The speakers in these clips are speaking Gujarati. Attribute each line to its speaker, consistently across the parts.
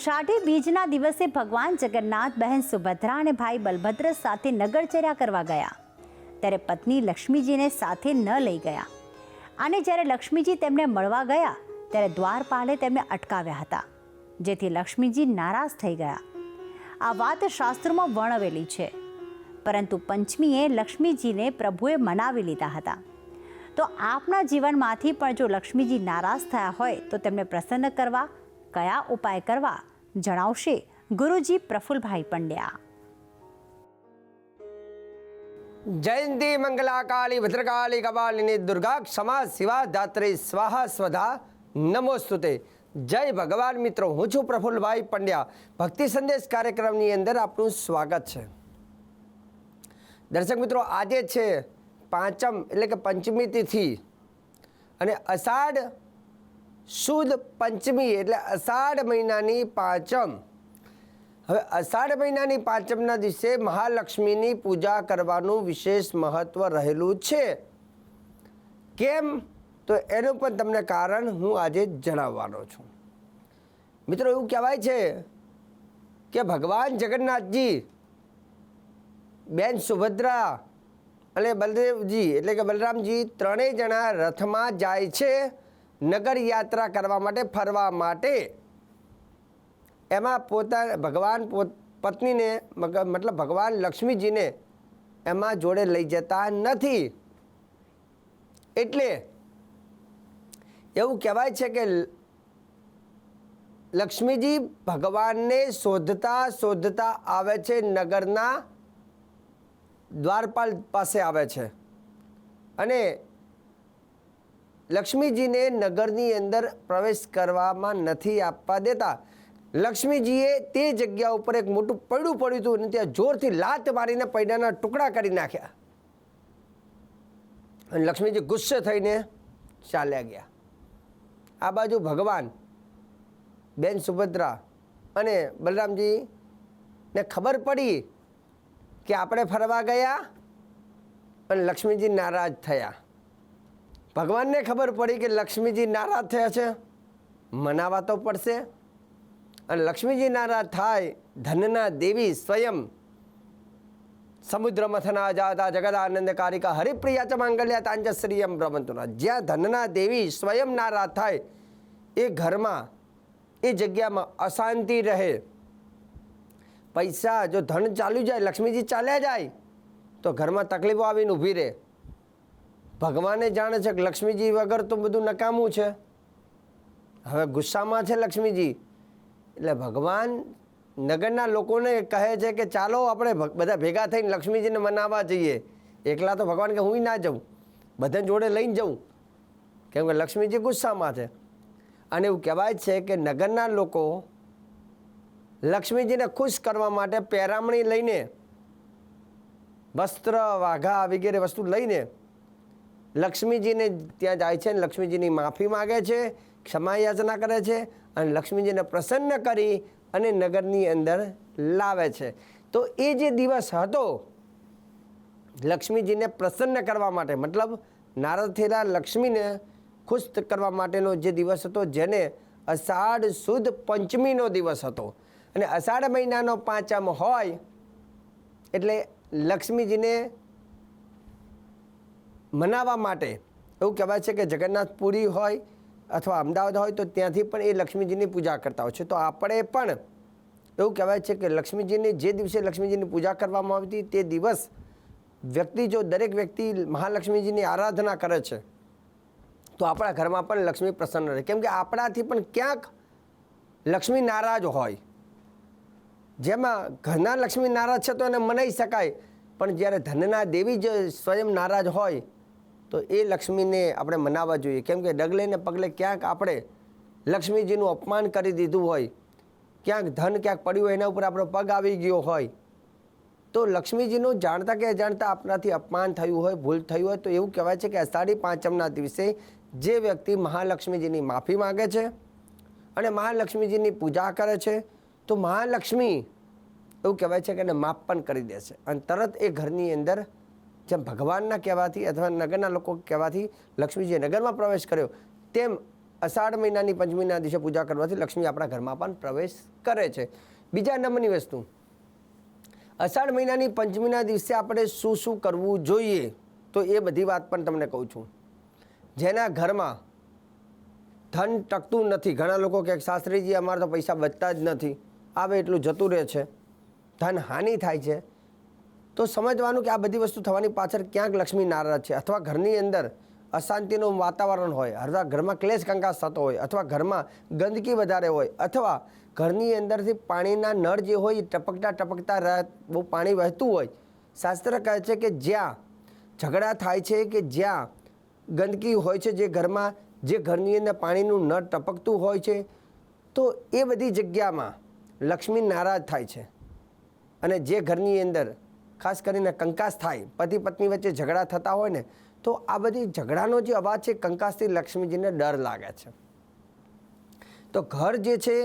Speaker 1: અષાઢી બીજના દિવસે ભગવાન જગન્નાથ, બહેન સુભદ્રા અને ભાઈ બલભદ્ર સાથે નગરચર્યા કરવા ગયા. ત્યારે પત્ની લક્ષ્મીજીને સાથે ન લઈ ગયા. અને જ્યારે લક્ષ્મીજી તેમને મળવા ગયા, ત્યારે દ્વારપાલે તેમને અટકાવ્યા હતા, જેથી લક્ષ્મીજી નારાજ થઈ ગયા. આ વાત શાસ્ત્રોમાં વર્ણવેલી છે. પરંતુ પંચમીએ લક્ષ્મીજીને પ્રભુએ મનાવી લીધા હતા. તો આપના જીવનમાંથી પણ જો લક્ષ્મીજી નારાજ થયા હોય, તો તેમને પ્રસન્ન કરવા કયા ઉપાય કરવા? જણાવશે ગુરુજી પ્રફુલભાઈ પંડ્યા.
Speaker 2: જયંતી મંગલાકાળી, ભદ્રકાળી કપાલિની દુર્ગા ક્ષમા શિવા ધાત્રી, સ્વાહા સ્વધા, નમોસ્તુતે. જય ભગવાન મિત્રો, હું છું પ્રફુલભાઈ પંડ્યા. ભક્તિ સંદેશ કાર્યક્રમની અંદર આપનું સ્વાગત છે. દર્શક મિત્રો, આજે છે પાંચમ એટલે કે પંચમી તિથિ. અને અષાઢ સુદ પંચમી એટલે અષાઢ મહિનાની પાંચમ. હવે અષાઢ મહિનાની પાંચમના દિવસે મહાલક્ષ્મીની પૂજા કરવાનું વિશેષ મહત્વ રહેલું છે. કેમ? તો એનું પણ તમને કારણ હું આજે જણાવવાનો છું. મિત્રો એવું કહેવાય છે કે ભગવાન જગન્નાથજી, બેન સુભદ્રા અને બલદેવજી એટલે કે બલરામજી ત્રણેય જણા રથમાં જાય છે. નગર યાત્રા કરવા માટે, ફરવા માટે. એમાં પોતા, ભગવાન પત્નીને મતલબ ભગવાન લક્ષ્મીજીને એમાં જોડે લઈ જતા નથી. એટલે એવું કહેવાય છે કે લક્ષ્મીજી ભગવાનને શોધતા શોધતા આવે છે, નગરના દ્વારપાલ પાસે આવે છે. અને લક્ષ્મીજીને નગરની અંદર પ્રવેશ કરવામાં નથી આપવા દેતા. લક્ષ્મીજીએ તે જગ્યા ઉપર એક મોટું પૈડું પડ્યું હતું અને ત્યાં જોરથી લાત મારીને પૈડાના ટુકડા કરી નાખ્યા. અને લક્ષ્મીજી ગુસ્સે થઈને ચાલ્યા ગયા. આ બાજુ ભગવાન, બેન સુભદ્રા અને બલરામજીને ખબર પડી કે આપણે ફરવા ગયા અને લક્ષ્મીજી નારાજ થયા. ભગવાનને ખબર પડી કે લક્ષ્મીજી નારાજ થયા છે? મનાવા તો પડશે. અને લક્ષ્મીજી નારાજ થાય, ધનના દેવી સ્વયં સમુદ્ર મથના જાતા જગદાનંદ કારિકા હરિપ્રિયા ચ માંગલ્યા તાંજશ્રીયમ બ્રહ્મંતુના જ્યાં ધનના દેવી સ્વયં નારાજ થાય, એ ઘરમાં, એ જગ્યામાં અશાંતિ રહે. પૈસા, જો ધન ચાલ્યું જાય, લક્ષ્મીજી ચાલ્યા જાય, તો ઘરમાં તકલીફો આવીને ઊભી રહે. ભગવાને જાણે છે કે લક્ષ્મીજી વગર તો બધું નકામું છે. હવે ગુસ્સામાં છે લક્ષ્મીજી? એટલે ભગવાન નગરના લોકોને કહે છે કે ચાલો આપણે બધા ભેગા થઈને લક્ષ્મીજીને મનાવવા જઈએ. એકલા તો ભગવાન કે હું ના જાઉં. બધાને જોડે લઈને જાઉં. કેમ કે લક્ષ્મીજી ગુસ્સામાં છે. અને એવું કહેવાય છે કે નગરના લોકો લક્ષ્મીજીને ખુશ કરવા માટે પહેરામણી લઈને વસ્ત્ર, વાઘા વગેરે વસ્તુ લઈને લક્ષ્મીજીને ત્યાં જાય છે અને લક્ષ્મીજીની માફી માગે છે, ક્ષમા યાચના કરે છે અને લક્ષ્મીજીને પ્રસન્ન કરી અને નગરની અંદર લાવે છે. તો એ જે દિવસ હતો, લક્ષ્મીજીને પ્રસન્ન કરવા માટે, મતલબ નારદ થયેલા લક્ષ્મીને ખુશ કરવા માટેનો જે દિવસ હતો, જેને અષાઢ સુદ પંચમીનો દિવસ હતો. અને અષાઢ મહિનાનો પાંચમ હોય, એટલે લક્ષ્મીજીને મનાવવા માટે. એવું કહેવાય છે કે જગન્નાથપુરી હોય અથવા અમદાવાદ હોય તો ત્યાંથી પણ એ લક્ષ્મીજીની પૂજા કરતા હોય છે. તો આપણે પણ એવું કહેવાય છે કે લક્ષ્મીજીની જે દિવસે લક્ષ્મીજીની પૂજા કરવામાં આવતી તે દિવસ વ્યક્તિ જો દરેક વ્યક્તિ મહાલક્ષ્મીજીની આરાધના કરે છે, તો આપણા ઘરમાં પણ લક્ષ્મી પ્રસન્ન રહે. કેમ કે આપણાથી પણ ક્યાંક લક્ષ્મી નારાજ હોય. જેમાં ઘરના લક્ષ્મી નારાજ છે તો એને મનાઈ શકાય. પણ જ્યારે ધનના દેવી જ સ્વયં નારાજ હોય તો એ લક્ષ્મીને આપણે મનાવવા જોઈએ. કેમ કે ડગલે ને પગલે ક્યાંક આપણે લક્ષ્મીજીનું અપમાન કરી દીધું હોય, ક્યાંક ધન ક્યાંક પડ્યું હોય, એના ઉપર આપણો પગ આવી ગયો હોય, તો લક્ષ્મીજીનું જાણતા કે અજાણતા આપણાથી અપમાન થયું હોય, ભૂલ થયું હોય, તો એવું કહેવાય છે કે અષાઢી પાંચમના દિવસે જે વ્યક્તિ મહાલક્ષ્મીજીની માફી માગે છે અને મહાલક્ષ્મીજીની પૂજા કરે છે, તો મહાલક્ષ્મી એવું કહેવાય છે કે એને માફ પણ કરી દે છે. અને તરત એ ઘરની અંદર જેમ ભગવાનના કહેવાથી અથવા નગરના લોકો કહેવાથી લક્ષ્મીજીએ નગરમાં પ્રવેશ કર્યો, તેમ અષાઢ મહિનાની પંચમીના દિવસે પૂજા કરવાથી લક્ષ્મી આપણા ઘરમાં પણ પ્રવેશ કરે છે. બીજા નંબરની વસ્તુ. અષાઢ મહિનાની પંચમીના દિવસે આપણે શું શું કરવું જોઈએ તો એ બધી વાત પણ તમને કહું છું. જેના ઘરમાં ધન ટકતું નથી. ઘણા લોકો કહે શાસ્ત્રીજી, અમારે તો પૈસા બચતા જ નથી. આવે એટલું જતું રહે છે. ધન હાનિ થાય છે. તો સમજવાનું કે આ બધી વસ્તુ થવાની પાછળ ક્યાંક લક્ષ્મી નારાજ છે અથવા ઘરની અંદર અશાંતિનું વાતાવરણ હોય, અથવા ઘરમાં ક્લેશ કંકાસ થતો હોય, અથવા ઘરમાં ગંદકી વધારે હોય, અથવા ઘરની અંદરથી પાણીના નળ જે હોય એ ટપકતા ટપકતા રહે બહુ પાણી વહેતું હોય. શાસ્ત્ર કહે છે કે જ્યાં ઝઘડા થાય છે કે જ્યાં ગંદકી હોય છે જે ઘરમાં, જે ઘરની અંદર પાણીનું નળ ટપકતું હોય છે, તો એ બધી જગ્યામાં લક્ષ્મી નારાજ થાય છે. અને જે ઘરની અંદર ખાસ કરીને કંકાસ થાય પતિ પત્ની વચ્ચે ઝઘડા થતા હોય ને, તો આ બધી ઝઘડાનો જે અવાજ છે, કંકાસથી લક્ષ્મીજીને ડર લાગે છે. તો ઘર જે છે,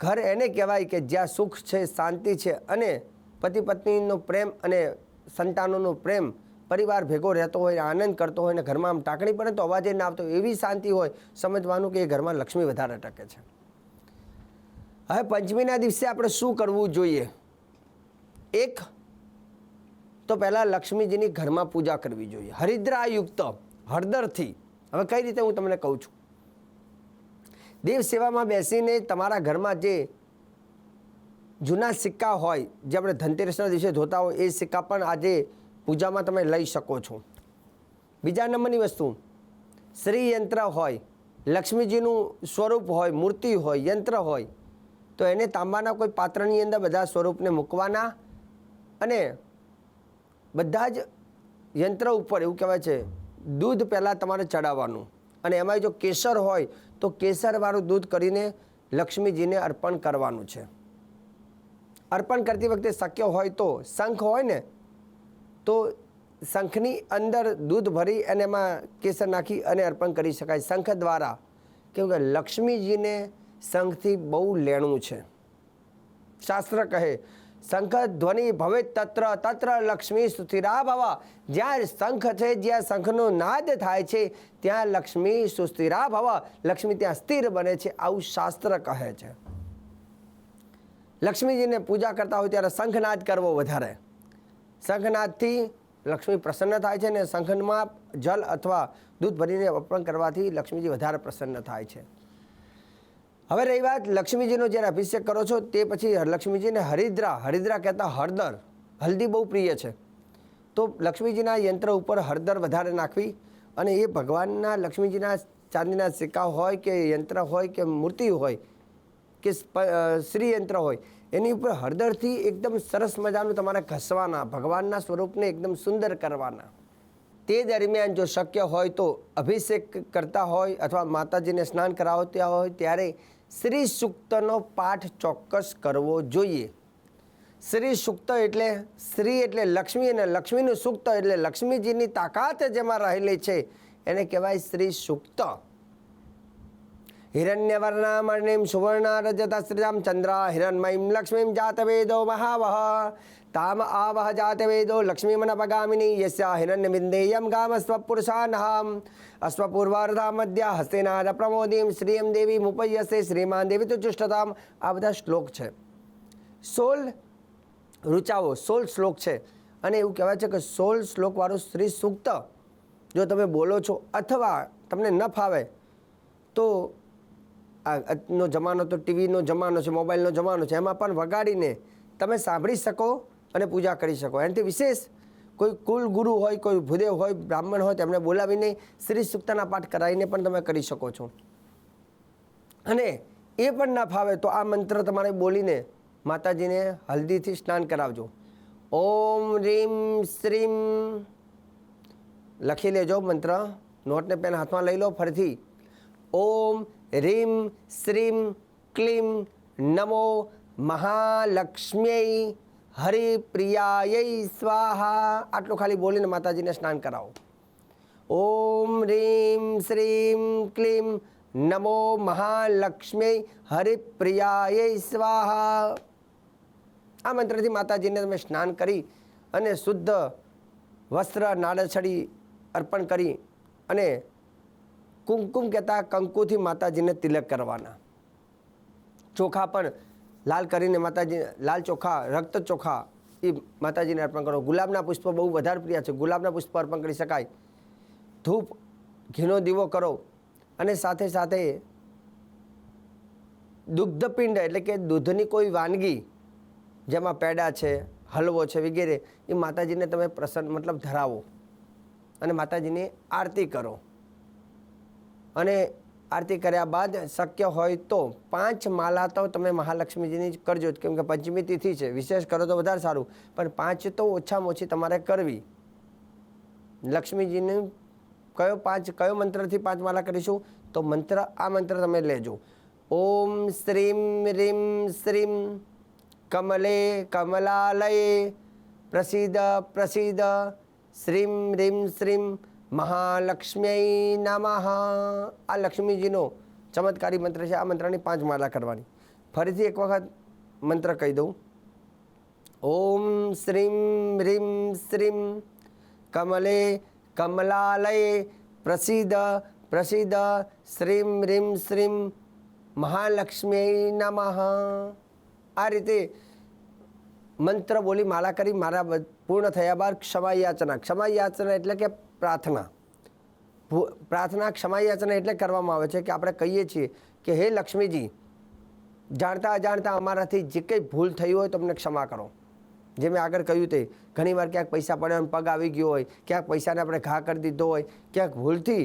Speaker 2: ઘર એને કહેવાય કે જ્યાં સુખ છે, શાંતિ છે અને પતિ પત્નીનો પ્રેમ અને સંતાનોનો પ્રેમ પરિવાર ભેગો રહેતો હોય, આનંદ કરતો હોય ને ઘરમાં આમ ટાંકણી પડે તો અવાજે ના આવતો, એવી શાંતિ હોય, સમજવાનું કે એ ઘરમાં લક્ષ્મી વધારે ટકે છે. હવે પંચમીના દિવસે આપણે શું કરવું જોઈએ? એક તો પહેલાં લક્ષ્મીજીની ઘરમાં પૂજા કરવી જોઈએ. હરિદ્રાયુક્ત હળદરથી. હવે કઈ રીતે હું તમને કહું છું? દેવ સેવામાં બેસીને તમારા ઘરમાં જે જૂના સિક્કા હોય, જે આપણે ધનતેરસના દિવસે ધોતા હોય, એ સિક્કા પણ આજે પૂજામાં તમે લઈ શકો છો. બીજા નંબરની વસ્તુ શ્રી યંત્ર હોય, લક્ષ્મીજીનું સ્વરૂપ હોય, મૂર્તિ હોય, યંત્ર હોય, તો એને તાંબાના કોઈ પાત્રની અંદર બધા સ્વરૂપને મૂકવાના અને બધા જ યંત્ર ઉપર એવું કહેવાય છે, દૂધ પહેલાં તમારે ચડાવવાનું. અને એમાં જો કેસર હોય, તો કેસરવાળું દૂધ કરીને લક્ષ્મીજીને અર્પણ કરવાનું છે. અર્પણ કરતી વખતે શક્ય હોય તો શંખ હોય ને, તો શંખની અંદર દૂધ ભરી અને એમાં કેસર નાખી અને અર્પણ કરી શકાય. શંખ દ્વારા કેવું કે લક્ષ્મીજીને શંખથી બહુ લેણું છે. શાસ્ત્ર કહે શંખ ધ્વનિ ભવે તત્ર તત્ર લક્ષ્મી સુસ્થિરા ભવ. જ્યાં શંખ છે, જ્યાં શંખનો નાદ થાય છે, ત્યાં લક્ષ્મી સુસ્થિરા ભવ. લક્ષ્મી ત્યાં સ્થિર બને છે, આવું શાસ્ત્ર કહે છે. લક્ષ્મીજીને પૂજા કરતા હોય ત્યારે શંખનાદ કરવો વધારે. શંખનાદથી લક્ષ્મી પ્રસન્ન થાય છે અને શંખમાં જલ અથવા દૂધ ભરીને અર્પણ કરવાથી લક્ષ્મીજી વધારે પ્રસન્ન થાય છે. હવે રહી વાત લક્ષ્મીજીનો જ્યારે અભિષેક કરો છો, તે પછી લક્ષ્મીજીને હરિદ્રા હરિદ્રા કહેતા હળદર, હલ્દી બહુ પ્રિય છે. તો લક્ષ્મીજીના યંત્ર ઉપર હળદર વધારે નાખવી અને એ ભગવાનના લક્ષ્મીજીના ચાંદીના સિક્કા હોય કે યંત્ર હોય કે મૂર્તિ હોય કે શ્રી યંત્ર હોય, એની ઉપર હળદરથી એકદમ સરસ મજાનું તમારે ઘસવાના, ભગવાનના સ્વરૂપને એકદમ સુંદર કરવાના. તે દરમિયાન જો શક્ય હોય તો અભિષેક કરતા હોય અથવા માતાજીને સ્નાન કરાવતા હોય ત્યારે શ્રી સૂક્તનો પાઠ ચોક્કસ કરવો જોઈએ. શ્રી સૂક્ત એટલે શ્રી એટલે લક્ષ્મી અને લક્ષ્મીનું સૂક્ત એટલે લક્ષ્મીજીની તાકાત જેમાં રહેલી છે. એને કહેવાય શ્રી સૂક્ત. હિરણ્યવર્ણામણિમ સુવર્ણારજતસ્ત્રિજામ ચંદ્રા હિરણમયીમ લક્ષ્મીમ જાતવેદો મહાવહ. તામ આવહ જાતવેદો લક્ષ્મીમનપગામિની યસ્યા હિરણ્યવિંદેયમ ગામ સ્વપુરુષાનહામ અશ્વપૂર્વાર્ધા મધ્ય હસ્તેનાદ પ્રમોદીમ શ્રીયમ દેવી મુપયસે શ્રીમાન દેવી તુચુષ્ટતામ આ બધા શ્લોક છે. સોળ રૂચાઓ સોળ શ્લોક છે. અને એવું કહેવાય છે કે સોળ શ્લોકવાળું શ્રી સૂક્ત. જો તમે બોલો છો અથવા તમને ન ફાવે તો આજનો જમાનો તો ટીવીનો જમાનો છે, મોબાઈલનો જમાનો છે, એમાં પણ વગાડીને તમે સાંભળી શકો. અને પૂજા કરી શકો. એનાથી વિશેષ કોઈ કુલ ગુરુ હોય, કોઈ ભૂદેવ હોય, બ્રાહ્મણ હોય, તેમને બોલાવીને શ્રી સૂક્તના પાઠ કરાવીને પણ તમે કરી શકો છો. અને એ પણ ના ફાવે તો આ મંત્ર તમારે બોલીને માતાજીને હલ્દીથી સ્નાન કરાવજો. ઓમ રીમ શ્રીમ. લખી લેજો મંત્ર. નોટને પેન હાથમાં લઈ લો ફરીથી. ઓમ રીમ શ્રીમ ક્લીમ નમો મહાલક્ષ્મ્યય હરિપ્રિયાય સ્વાહા. આટલું ખાલી બોલીને માતાજીને સ્નાન કરાવો. ઓમ રીમ શ્રીમ ક્લીમ. નમો મહાલક્ષ્મી હરિપ્રિયાય સ્વાહા. આ મંત્રથી માતાજીને તમે સ્નાન કરી અને શુદ્ધ વસ્ત્ર નાળછડી અર્પણ કરી અને કુમકુમ કહેતા કંકુથી માતાજીને તિલક કરવાના. ચોખા પણ લાલ કરીને માતાજી, લાલ ચોખા, રક્ત ચોખા એ માતાજીને અર્પણ કરો. ગુલાબના પુષ્પ બહુ વધારે પ્રિય છે. ગુલાબના પુષ્પ અર્પણ કરી શકાય. ધૂપ, ઘીનો દીવો કરો. અને સાથે સાથે દુગ્ધપિંડ, એટલે કે દૂધની કોઈ વાનગી જેમાં પેડા છે, હલવો છે, વગેરે, એ માતાજીને તમે પ્રસન્ન, મતલબ ધરાવો. અને માતાજીની આરતી કરો. અને આરતી કર્યા બાદ શક્ય હોય તો પાંચ માલા તો તમે મહાલક્ષ્મીજીની જ કરજો, કેમ કે પંચમી તિથિ છે. વિશેષ કરો તો વધારે સારું. પણ પાંચ તો ઓછામાં ઓછી તમારે કરવી. લક્ષ્મીજીને કયો પાંચ, કયો મંત્રથી પાંચ માલા કરીશું? તો મંત્ર, આ મંત્ર તમે લેજો. ઓમ શ્રીમ રીમ શ્રીમ કમલે કમલાલયે પ્રસિદ્ધ પ્રસિદ્ધ શ્રીમ રીમ શ્રીમ મહાલક્ષ્મ્યય નમઃ. આ લક્ષ્મીજીનો ચમત્કારી મંત્ર છે. આ મંત્રની પાંચ માળા કરવાની. ફરીથી એક વખત મંત્ર કહી દઉં. ઓમ શ્રીમ રીમ શ્રીમ. કમલે કમલાલયે પ્રસિદ્ધ પ્રસિદ્ધ શ્રીમ રીમ શ્રીમ. મહાલક્ષ્મી નમઃ. આ રીતે મંત્ર બોલી માળા કરી મારા પૂર્ણ થયા બાદ ક્ષમા યાચના ક્ષમા યાચના એટલે કે પ્રાર્થના. પ્રાર્થના ક્ષમાયાચના એટલે કરવામાં આવે છે કે આપણે કહીએ છીએ કે, હે લક્ષ્મીજી, જાણતા અજાણતા અમારાથી જે કંઈ ભૂલ થઈ હોય તો અમને ક્ષમા કરો. જે મેં આગળ કહ્યું તે ઘણીવાર ક્યાંક પૈસા પડ્યા પગ આવી ગયો હોય, ક્યાંક પૈસાને આપણે ઘા કરી દીધો હોય, ક્યાંક ભૂલથી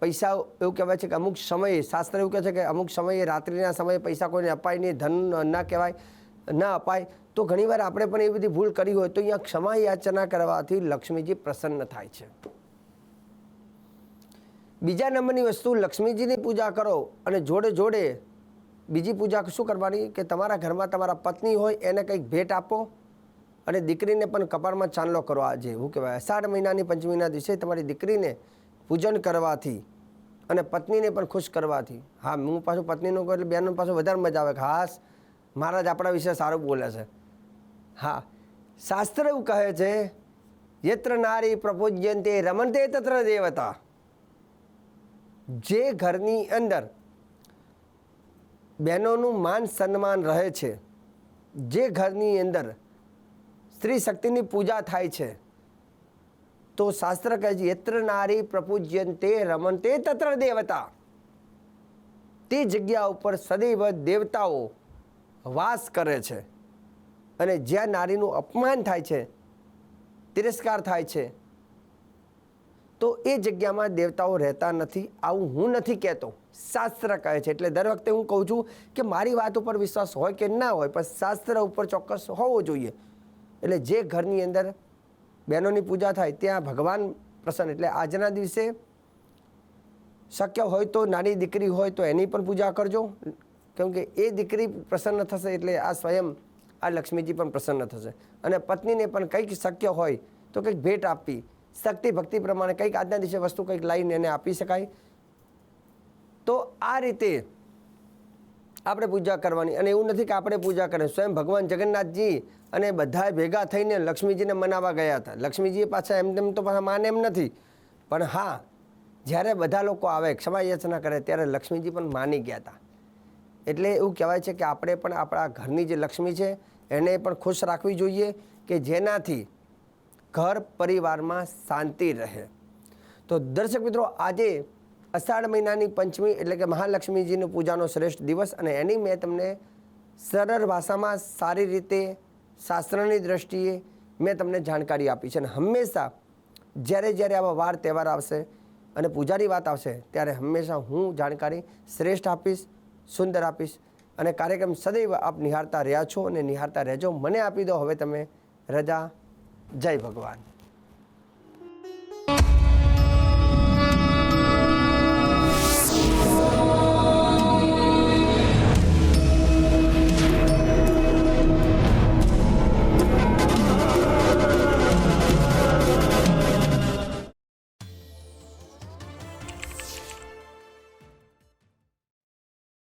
Speaker 2: પૈસા એવું કહેવાય છે કે અમુક સમયે, શાસ્ત્ર એવું કહે છે કે અમુક સમયે, રાત્રિના સમયે પૈસા કોઈને અપાય નહીં, ધન ના કહેવાય, ના અપાય તો ઘણીવાર આપણે પણ એ બધી ભૂલ કરી હોય તો અહીંયા ક્ષમા યાચના કરવાથી લક્ષ્મીજી પ્રસન્ન થાય છે. બીજા નંબરની વસ્તુ, લક્ષ્મીજીની પૂજા કરો અને જોડે જોડે બીજી પૂજા શું કરવાની? કે તમારા ઘરમાં તમારા પત્ની હોય એને કંઈક ભેટ આપો અને દીકરીને પણ કપાળમાં ચાંદલો કરો. આજે શું કહેવાય, અષાઢ મહિનાની પંચમીના દિવસે તમારી દીકરીને પૂજન કરવાથી અને પત્નીને પણ ખુશ કરવાથી. હા, હું પાછું પત્નીનું કહું એટલે બહેનનું પાછું વધારે મજા આવે ખાસ મહારાજ આપણા વિશે સારું બોલે છે. હા, શાસ્ત્ર એવું કહે છે, યત્ર નારી પ્રપૂજ્યંતે રમંતે તત્ર દેવતા. જે ઘરની અંદર બહેનોનું માન સન્માન રહે છે, જે ઘરની અંદર સ્ત્રી શક્તિની પૂજા થાય છે, તો શાસ્ત્ર કહે છે, યત્ર નારી પ્રપૂજ્યંતે રમંતે તત્ર દેવતા. તે જગ્યા ઉપર સદૈવ દેવતાઓ વાસ કરે છે. અને જ્યાં નારીનું અપમાન થાય છે, તિરસ્કાર થાય છે, તો એ જગ્યામાં દેવતાઓ રહેતા નથી, આવું હું નથી કહેતો. શાસ્ત્ર કહે છે, એટલે દર વખતે હું કહું છું કે મારી વાત ઉપર વિશ્વાસ હોય કે ના હોય, પણ શાસ્ત્ર ઉપર ચોક્કસ હોવો જોઈએ. એટલે જે ઘરની અંદર બહેનોની પૂજા થાય, ત્યાં ભગવાન પ્રસન્ન. એટલે આજના દિવસે શક્ય હોય તો નાની દીકરી હોય તો એની પણ પૂજા કરજો, કેમ કે એ દીકરી પ્રસન્ન થશે એટલે આ સ્વયં આ લક્ષ્મીજી પણ પ્રસન્ન થશે. અને પત્નીને પણ કંઈક શક્ય હોય તો કંઈક ભેટ આપવી શક્તિ ભક્તિ પ્રમાણે કંઈક આજના દિવસે વસ્તુ કંઈક લાવીને એને આપી શકાય. તો આ રીતે આપણે પૂજા કરવાની. અને એવું નથી કે આપણે પૂજા કરીએ. સ્વયં ભગવાન જગન્નાથજી અને બધાએ ભેગા થઈને લક્ષ્મીજીને મનાવવા ગયા હતા. લક્ષ્મીજી પાછા એમ તેમ તો પાછા માને એમ નથી. પણ હા, જ્યારે બધા લોકો આવે ક્ષમા યાચના કરે, ત્યારે લક્ષ્મીજી પણ માની ગયા હતા. એટલે એવું કહેવાય છે કે આપણે પણ આપણા ઘરની જે લક્ષ્મી છે, એને પણ ખુશ રાખવી જોઈએ કે જેનાથી ઘર પરિવારમાં શાંતિ રહે. તો દર્શક મિત્રો, આજે અષાઢ મહિનાની પંચમી એટલે કે મહાલક્ષ્મીજીની પૂજાનો શ્રેષ્ઠ દિવસ અને એની મેં તમને સરળ ભાષામાં સારી રીતે શાસ્ત્રની દ્રષ્ટિએ મેં તમને જાણકારી આપી છે અને હંમેશા જ્યારે જ્યારે આવા વાર તહેવાર આવશે અને પૂજાની વાત આવશે, ત્યારે હંમેશા હું જાણકારી શ્રેષ્ઠ આપીશ. સુંદર આપીશ અને કાર્યક્રમ સદૈવ આપ નિહાળતા રહ્યા છો અને નિહાળતા રહેજો. મને આપી દો. હવે તમે રજા. જય ભગવાન.